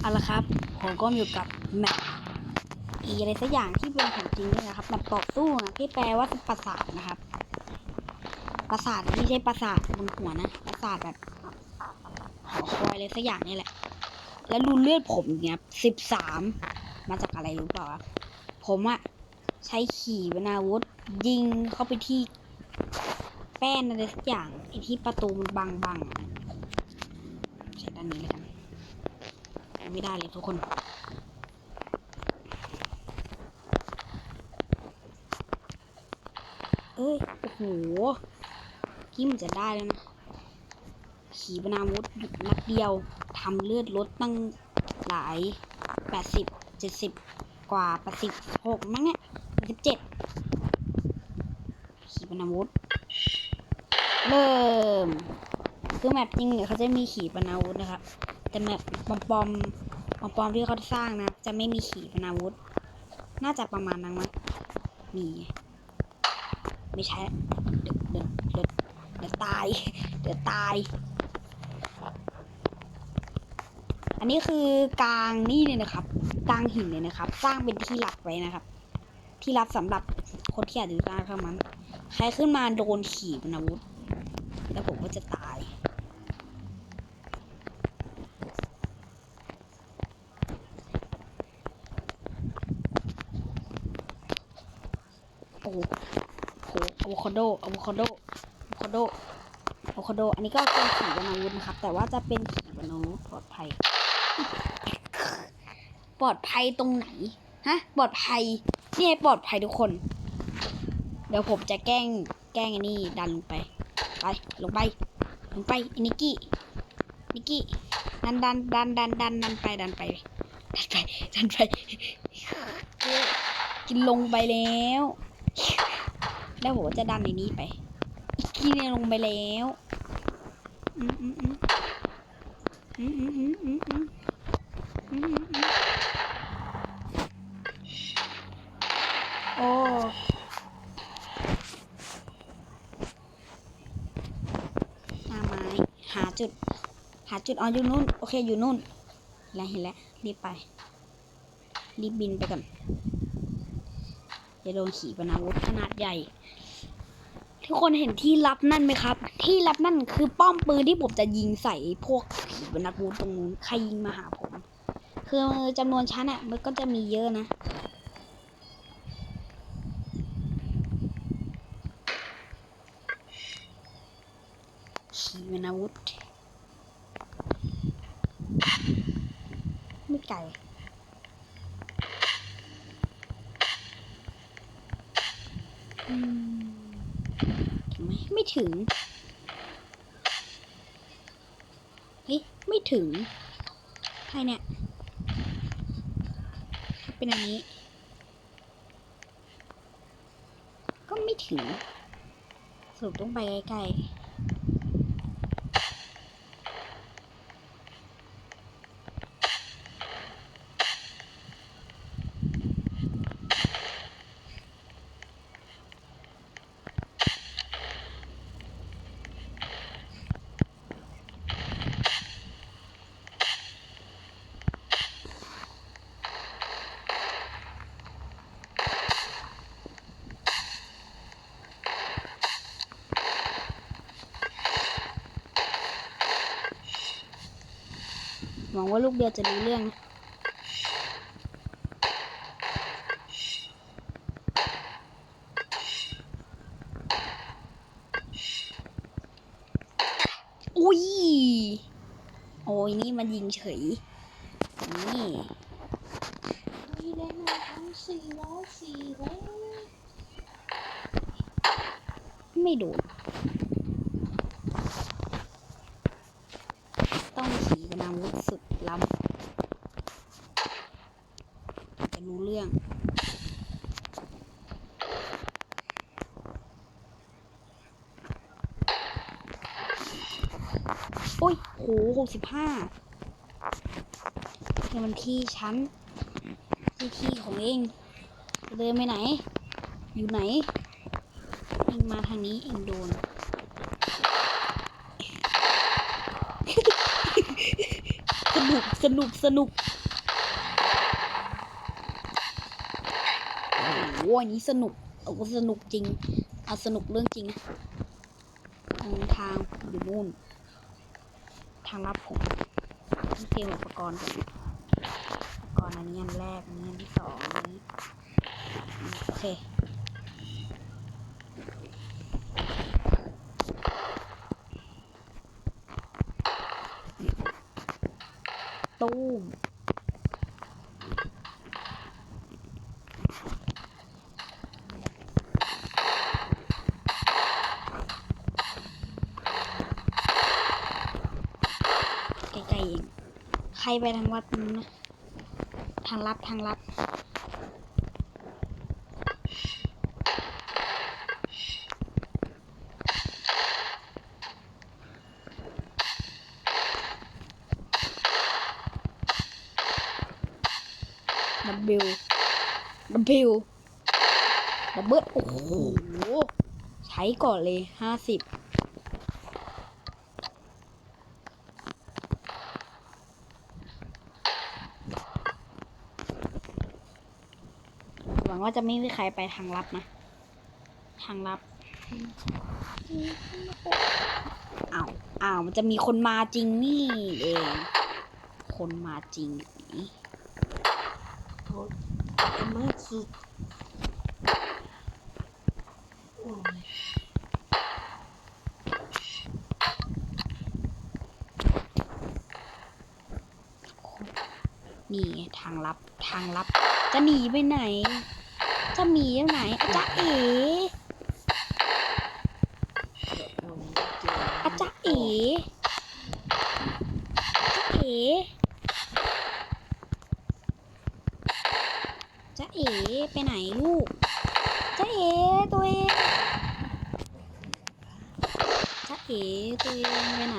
เอาละครับ ผมก็อยู่กับแมปอีอะไรสักอย่างที่เป็นของจริงนี่นะครับแมปต่อสู้นะที่แปลว่าปราสาทนะครับปราสาทไม่ใช่ปราสาทบนหัวนะปราสาทแบบหอคอยอะไรสักอย่างนี่แหละ แล้วดูเลือดผมเนี่ยสิบสามมาจากอะไรรู้เปล่าครับผมอะใช้ขี่ปนาวุธ ยิงเข้าไปที่แป้นอะไรสักอย่างไอที่ประตูมันบังบังๆใช้ด้านนี้เลย ไม่ได้เลยทุกคน เอ้ย โอ้โหกี้มจะได้แล้วนะ ขีปนาวุธหยุดนัดเดียวทำเลือดลดตั้งหลายแปดสิบเจ็ดสิบกว่าแปดสิบหกมั้งเนี่ยสิบเจ็ดขีปนาวุธ เริ่ม คือแมปจริงเนี่ยเขาจะมีขีปนาวุธนะครับ แต่แมปปอมปอมปอมปอมที่เขาสร้างนะ จะไม่มีขีปนาวุธ น่าจะประมาณนั้นมั้งมีไม่ใช่เดี๋ยวเดี๋ยวเดี๋ยวเดี๋ยวตายเดี๋ยวตาย อันนี้คือกลางนี่เลยนะครับ กลางหินเลยนะครับ สร้างเป็นที่ลับไว้นะครับ ที่ลับสำหรับคนที่อยากจะสร้างเท่านั้นใครขึ้นมาโดนขีปนาวุธ แล้วผมก็จะตาย โอโหโอ้โอะโวคาโดอะโวคาโดอะโวคาโดอะโวคาโด อันนี้ก็เป็นขีปนาวุธนะครับ แต่ว่าจะเป็นขีปนาวุธปลอดภัย ปลอดภัยตรงไหน ฮะ ปลอดภัย นี่ปลอดภัยทุกคน เดี๋ยวผมจะแกล้ง แกล้งไอันนี้ดันลงไป ไป ลงไป ลงไปนิกกี้ นิกกี้ ดันดันดันดันดันดันไปดันไป ดันไปดันไป กินลงไปแล้ว แล้วผมจะดันในนี้ไป อีกทีเนี่ยลงไปแล้วอืมอืมอืมอืมอืมอืมอืมอืมอืมโอ้หน้าไม้หาจุด หาจุดอ๋ออยู่นู่น โอเค อยู่นู่น แล้วเห็นแล้ว รีบไป รีบบินไปก่อนจะโดนขี่ปนาวุธขนาดใหญ่ ทุกคนเห็นที่ลับนั่นไหมครับ ที่ลับนั่นคือป้อมปืนที่ผมจะยิงใส่พวกขีปนาวุธตรงนู้นใครยิงมาหาผม คือจำนวนชั้นอะมันก็จะมีเยอะนะขีปนาวุธไม่ไกลอืม ไมไม่ถึง เฮ้ย ไม่ถึงใครเนี่ย เป็นอันนี้ ก็ไม่ถึงสรุปต้องไปไกลๆ วังว่าลูกเดียวจะรู้เรื่องนะอุ้ย โอ้ยนี่มันยิงเฉย นี่มีแรงงาทั้งสี่ร้อยสี่แล้วไม่โดน ต้องขี่ปนาวุธสุดล้ำจะรู้เรื่อง โอ้ยโหหกสิบห้าเนี่ยมันที่ชั้นที่ที่ของเองเดินไปไหน อยู่ไหนเองมาทางนี้เองโดนสนุกสนุกสนุกโอ้โหอันนี้สนุกโอ้สนุกจริงเอาสนุกเรื่องจริงทางทางอยู่นู่น ทางรับผมเตรียมอุปกรณ์ก่อนอุปกรณ์อันนี้อันแรกอันนี้อันที่สองนนี้โอเคตู้มใกล้ๆเอง ใค รไปทางวัดนู้นนะ ทางลับทางลับดับเบิลดับเบิลดับเบิลโอ้โห ใช้ก่อนเลยห้าสิบ งว่าจะไม่มีใครไปทางลับนะ ทางลับอ้าวอ้าวมันจะมีคนมาจริงนี่เอง คนมาจริงนี่โทษทำไมสุดโอ้ยนี่ไงทางลับทางลับ จะหนีไปไหน จะหนีไปไหนอาจารย์เอ๋อาจารย์เอ๋อาจารย์เอ๋จะเอ๋ไปไหนลูกจะเอ๋ตัวเองจะเอ๋ตัวเองไปไหน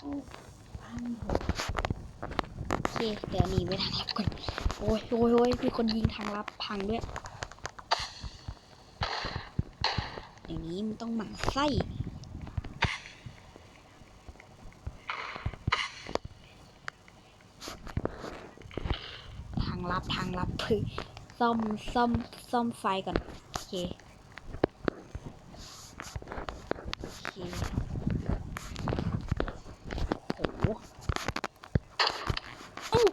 โอเคเดี๋ยวหนีไปทางลับก่อน โอ้ยโอ้ยโอ้ยมีคนยิงทางลับพังด้วย อย่างนี้มันต้องหมั่นไส้ทางลับทางลับคือซ่อมซ่อมซ่อมไฟก่อน โอเค โอเค โอ้โหอื้อ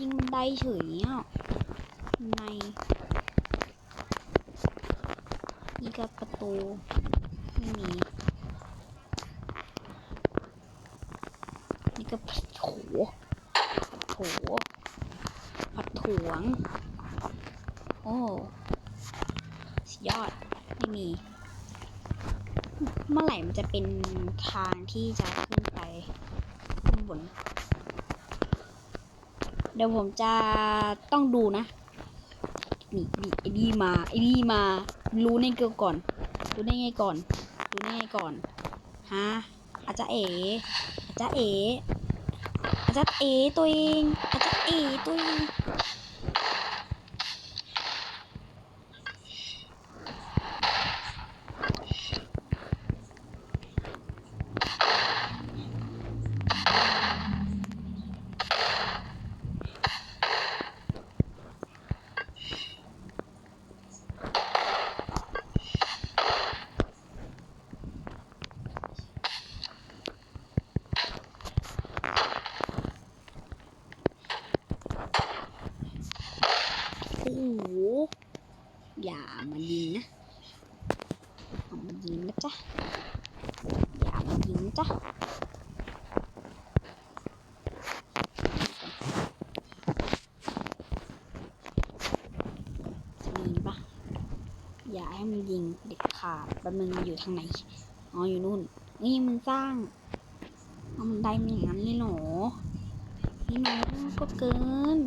ยิงบันได เฉยอะในนี่ก็ประตู ไม่มี นี่ก็ผัดโถผัดโถผัดถวง โอ้สุดยอด ไม่มี เมื่อไหร่มันจะเป็นทางที่จะขึ้นไปข้างบน เดี๋ยวผมจะต้องดูนะ นี่นี่ไอ้นี่มาไอ้นี่มา รู้ในเกี่ยวก่อน รู้ได้ไงก่อน รู้ได้ไงก่อน ฮะ อาจจะเอ๋อาจจะเอ๋อาจจะเอ๋ตัวเอง อาจจะเอ๋ตัวเอง โอ้โห อย่ามายิงนะอย่ามายิงนะจ๊ะ อย่ามายิงนะจ๊ะ มีปะอย่า ให้มันยิงเด็ดขาดมันมันอยู่ทางไหน อ๋ออยู่นู่น นี่มันสร้างเอามันได้มันอย่างนั้นเลยเหรอนี่มันก็เกิน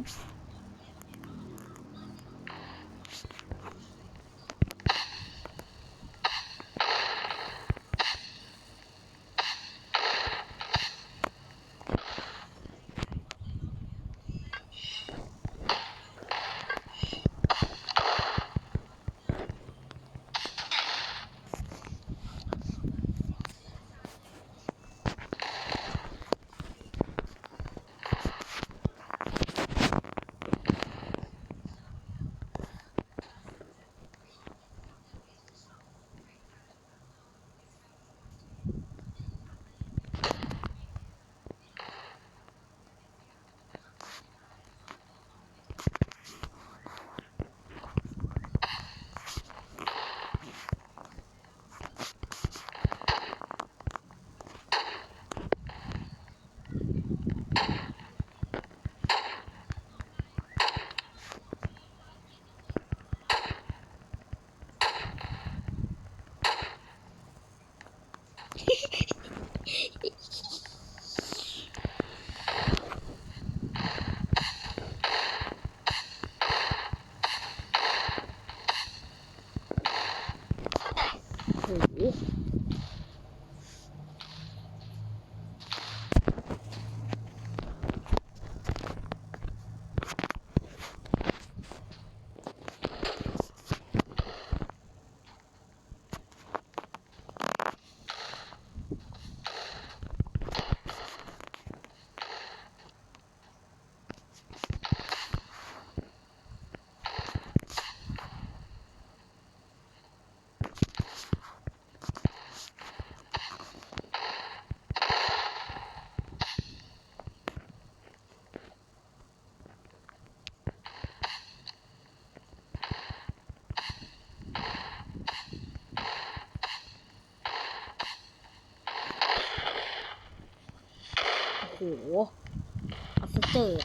เอาซะเจิด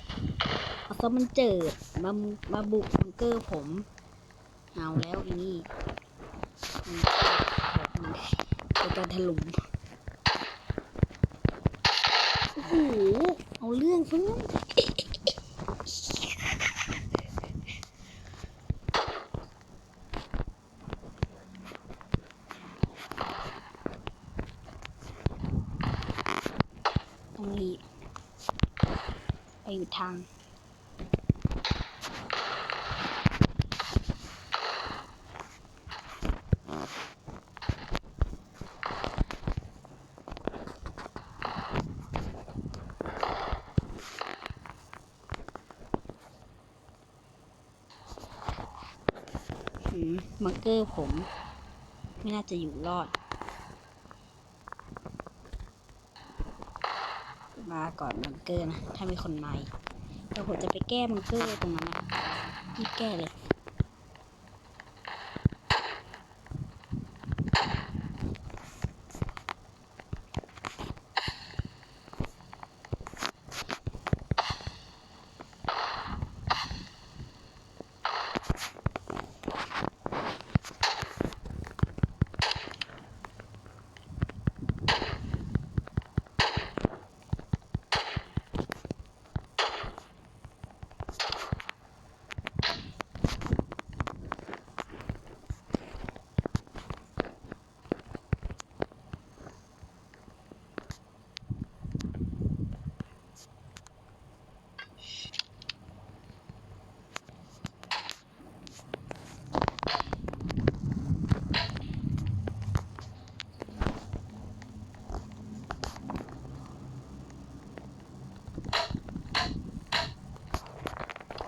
เอาซะมันเจิดมามาบุกบังเกอร์ผมเอาแล้วอีนี่เป็นการถล่มโอ้โหเอาเรื่องซะงั้นตรงนี้ไปอยู่ทาง หื มมาร์เกอร์ผม ไม่น่าจะอยู่รอด มาก่อนมังเกอร์นะ ถ้ามีคนมาเดี๋ยวผมจะไปแก้มังเกอร์ตรงนั้นนะรีบแก้เลย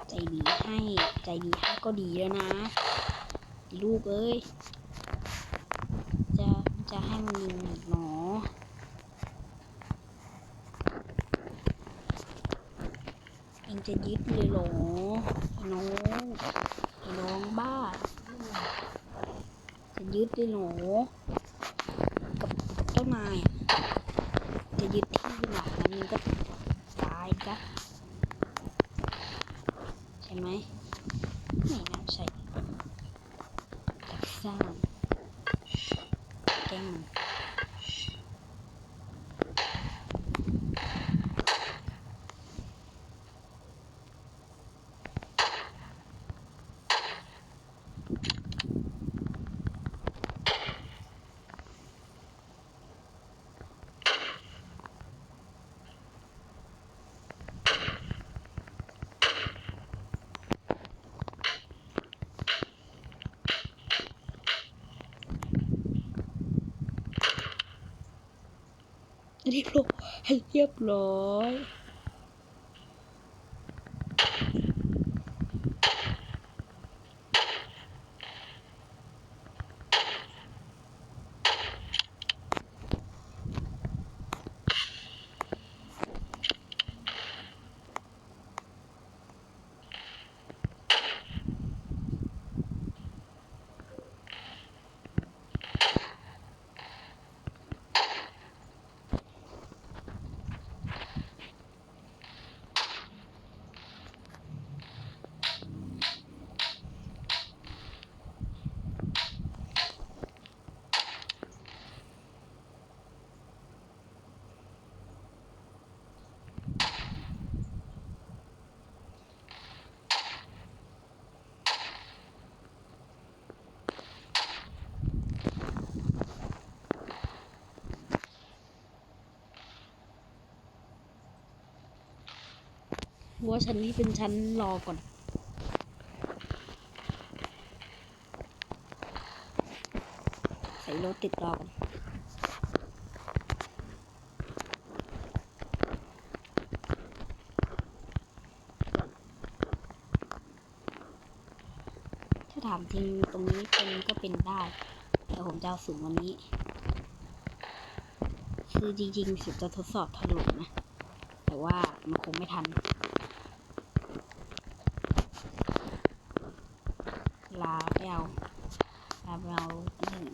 ใจดีให้ ใจดีให้ก็ดีแล้วนะลูกเอ้ย จะจะให้มันยิงอีกหนอเองจะยึดเลยหรอน้องไอ้น้องบ้า จะยึดเลยหรอกับเจ้นายอะจะยึดที่หลังนั้นมันก็ตายจ้ะใช่ไหมน่าใช่ ทักซ่ เรียบร้อยเรียบร้อย ว่าชั้นนี้เป็นชั้นรอก่อน ใส่รถติดรอก่อนถ้าถามจริงตรงนี้เป็นก็เป็นได้ แต่ผมจะเอาสูงวันนี้ คือจริงๆสุดจะทดสอบถล่มนะ แต่ว่ามันคงไม่ทัน ลาไปเอาลาไปเอาหนึ่ง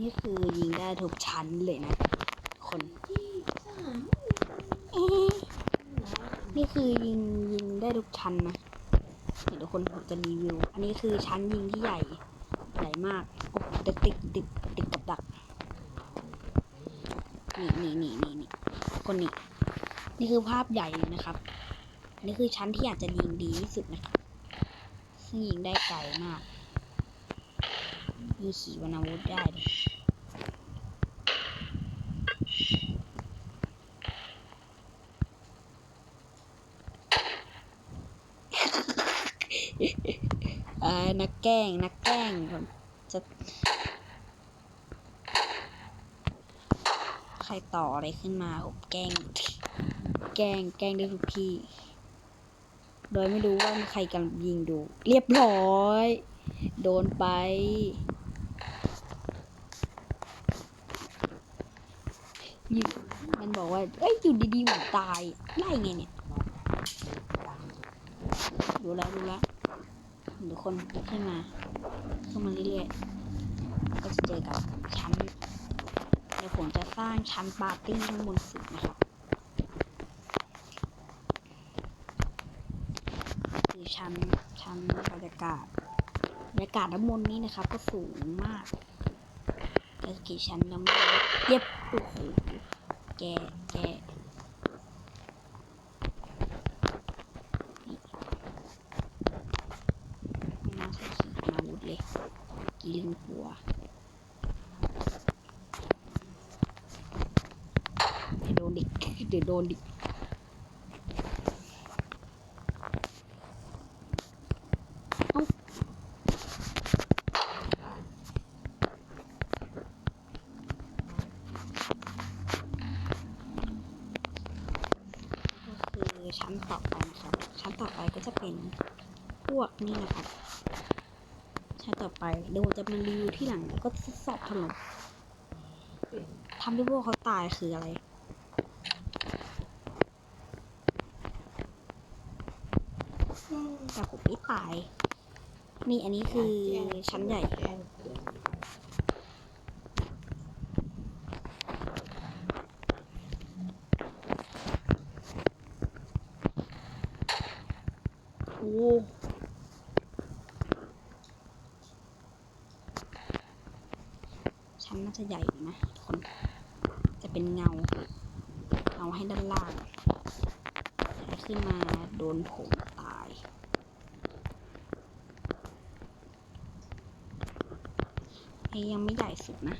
นี่คือยิงได้ทุกชั้นเลยนะ คน นี่คือยิงยิงได้ทุกชั้นนะเดี๋ยวทุกคนผมจะรีวิว อันนี้คือชั้นยิงที่ใหญ่ ใหญ่มาก โอ้โหแต่ติดติดติดกับดัก นี่นี่นี่นี่นี่คนนี้ นี่คือภาพใหญ่เลยนะครับนนี้คือชั้นที่อาจจะยิงดีที่สุดนะครับซึ่งยิงได้ไกลมาก มีขีปนาวุธได้เลย เอ่อ นักแกล้ง นักแกล้งผมจะใครต่ออะไรขึ้นมาผมแกล้ง แกล้งแกล้งได้ทุกที่ โดยไม่รู้ว่ามีใครกำลังยิงดู เรียบร้อย โดนไปยิงมันบอกว่า เอ้ยอยู่ดีๆผมตายได้ไงเนี่ยดูแล้วดูแล้ว ทุกคนขึ้นมาขึ้นมาเรื่อยๆ ก็จะเจอกับชั้น เดี๋ยวผมจะสร้างชั้นปาร์ตี้ข้างบนสุดนะครับคือชั้นชั้นบรรยากาศบรรยากาศด้านบนนี้นะครับ ก็สูงมากกี่ชั้นแล้วม่รู้เย็บโอ้โหแกแกไม่น่าใช่ขีปนาวุธเลยกีลิงกลัว เดี๋ยวโดนดิเดี๋ยว โดนดิเอ้าก็คือชั้นต่อไปนะครับ ชั้นต่อไปก็จะเป็นพวกนี้นะครับ ชั้นต่อไปเดี๋ยวจะมารีวิวที่หลังแล้วก็ทดสอบถล่มทำให้พวกเขาตายคืออะไร แต่ผมไม่ตาย นี่อันนี้คือชั้นใหญ่ โอ้ชั้นน่าจะใหญ่อยู่นะทุกคน จะเป็นเงาเงาให้ด้านล่าง ขึ้นมาโดนผมตาย ไอ้ยังไม่ใหญ่สุดนะ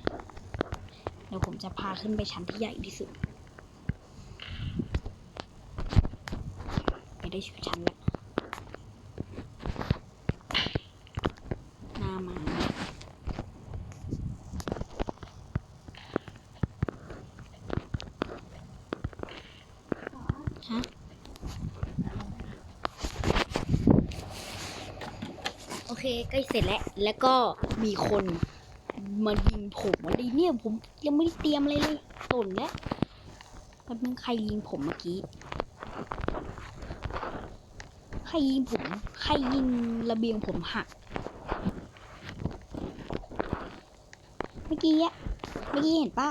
เดี๋ยวผมจะพาขึ้นไปชั้นที่ใหญ่ที่สุด ไปได้ชั้นแล้วหน้ามาฮะโอเคใกล้เสร็จแล้ว แล้วก็มีคน มายิงผมอะไรเนี่ยผมยังไม่ได้เตรียมอะไรเลยตนแล้วแป๊บนึงใครยิงผมเมื่อกี้ใครยิงผมใครยิงระเบียงผมหักเมื่อกี้อะเมื่อกี้เห็นปะ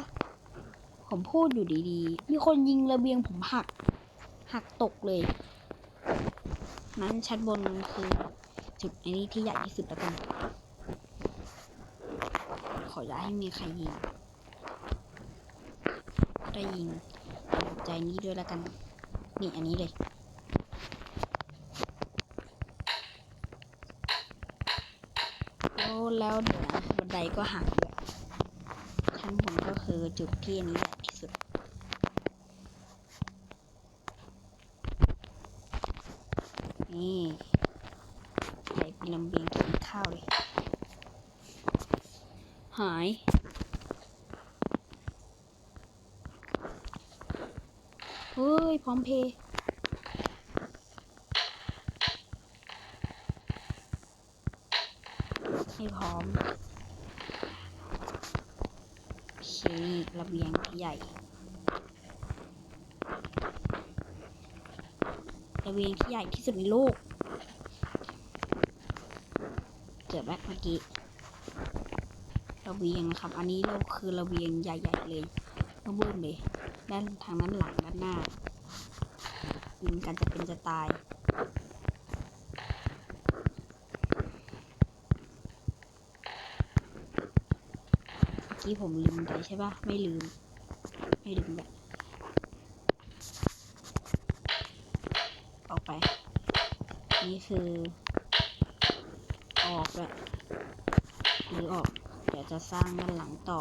ผมพูดอยู่ดีๆ มีคนยิงระเบียงผมหัก หักตกเลย นั้นชั้นบนคือ จุดไอ้นี้ที่ใหญ่ที่สุดแล้วกัน ออย่าให้มีใครยิงได้ยิงใจนี้ด้วยแล้วกัน นี่อันนี้เลยแล้วแล้วเดี๋ยวนะบันไดก็ห่างด้วยชั้นบนก็คือจุดที่อันนี้แหละสุด นี่ใหญ่เป็นลำเบียงกินข้าวเลย หาย เฮ้ย พร้อมเพย์ไม่พร้อมโอเคนี่ระเบียงที่ใหญ่ระเบียงที่ใหญ่ที่สุดในโลก เกือแล้วเมื่อกี้ ระเบียงนะครับ อันนี้เราคือระเบียงใหญ่ๆเลยเบื้องเลยด้านทางด้านหลังด้านหน้ายิงกันจะเป็นจะตายเมื่อกี้ผมลืมไปใช่ปะไม่ลืม ไม่ลืมแบบออกไป นี่คือ ออกแบบหรือออก จะสร้างด้านหลังต่อ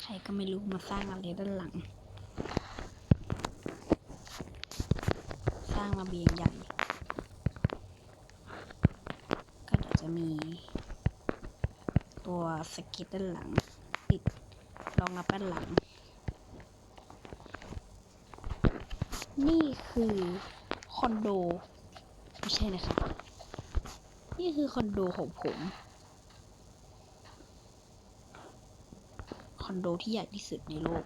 ใครก็ไม่รู้มาสร้างอะไรด้านหลัง สร้างระเบียงใหญ่ ก็เดี๋ยวจะมี ตัว สกิดด้านหลัง ติดรองรับด้านหลัง นี่คือคอนโดไม่ใช่นะคะ นี่คือคอนโดของผม คอนโดที่ใหญ่ที่สุดในโลก